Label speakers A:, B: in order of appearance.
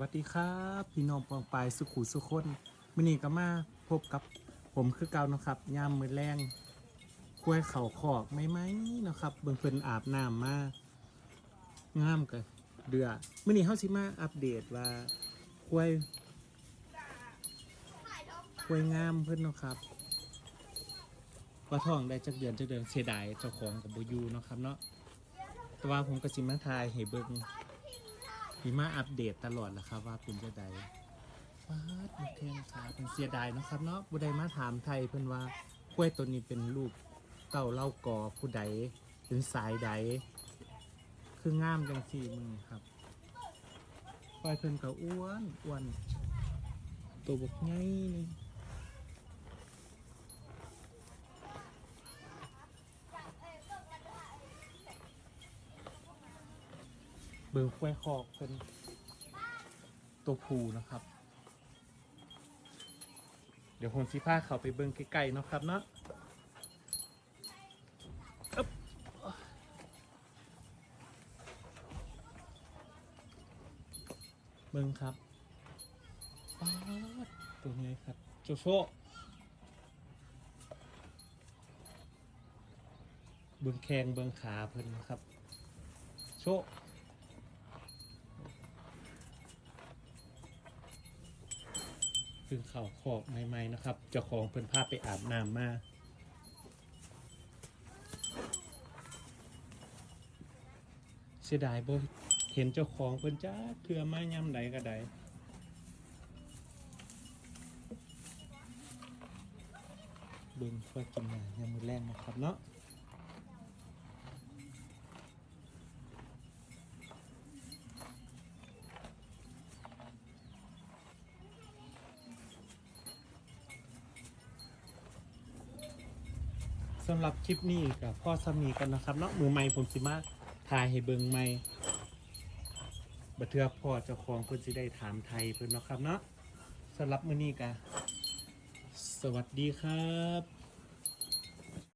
A: วัสดีครับ พี่น้องปองปายสุขุสุคนมื่อนี้ก็มาพบกับผมคือเก่านะครับยามมือแรงกล้วยเข่าขอกไม่ไหมนะครับเบิ่งเพิ่นอาบน้ำมางามกันเดือมื่อนี้เฮาสิมาอัปเดตว่ากล้วยกล้วยงามเพิ่นเนาะครับว่าท้องได้จักเดือนจักเดือนเสียดายเจ้าของกับบ่อยู่เนาะครับเนาะแต่ว่าผมก็สิมาทายให้เบิ่ง มีมาอัปเดตตลอดแหละครับ ว่าเป็นจะใดฟาดมาแทงขาเป็นเสียดายเนาะครับเนาะผู้ใดมาถามไทยเพื่อนว่ากล้วยตัวนี้เป็นลูกเต่าเล่ากอผู้ใดเป็นสายใด คืองามจังสี่มือครับกล้วยเพื่อนก็อ้วนอ้วนตัวบกไงนี่ บิงกล้วยคอกเพิ่นตัวผูนะครับ เดี๋ยวผมสิพาเขาไปเบิ่งใกล้ๆนะครับเนาะอึ๊บเบิ่งครับป๊าดตัวนี้ครับโจโซเบิ่งแข้งเบิ่งขาเพิ่นครับ โช คือเขาขอกใหม่ๆนะครับเจ้าของเพิ่นพาไปอาบน้ำมาเสียดายบ่เห็นเจ้าของเพิ่นจ้าเทื่อมาย่ำใดก็ได้เบิ่งว่ากินหน้ายามมื้อแรงนะครับเนาะ สำหรับคลิปนี้กับพ่อสามีกันนะครับเนาะมือใหม่ผมสิมาถ่ายให้เบิงใหม่บัเทือพ่อเจ้าของเพิ่นสิได้ถามไทยเพิ่นเนาะครับเนาะสำหรับมื้อนี้ก็สวัสดีครับ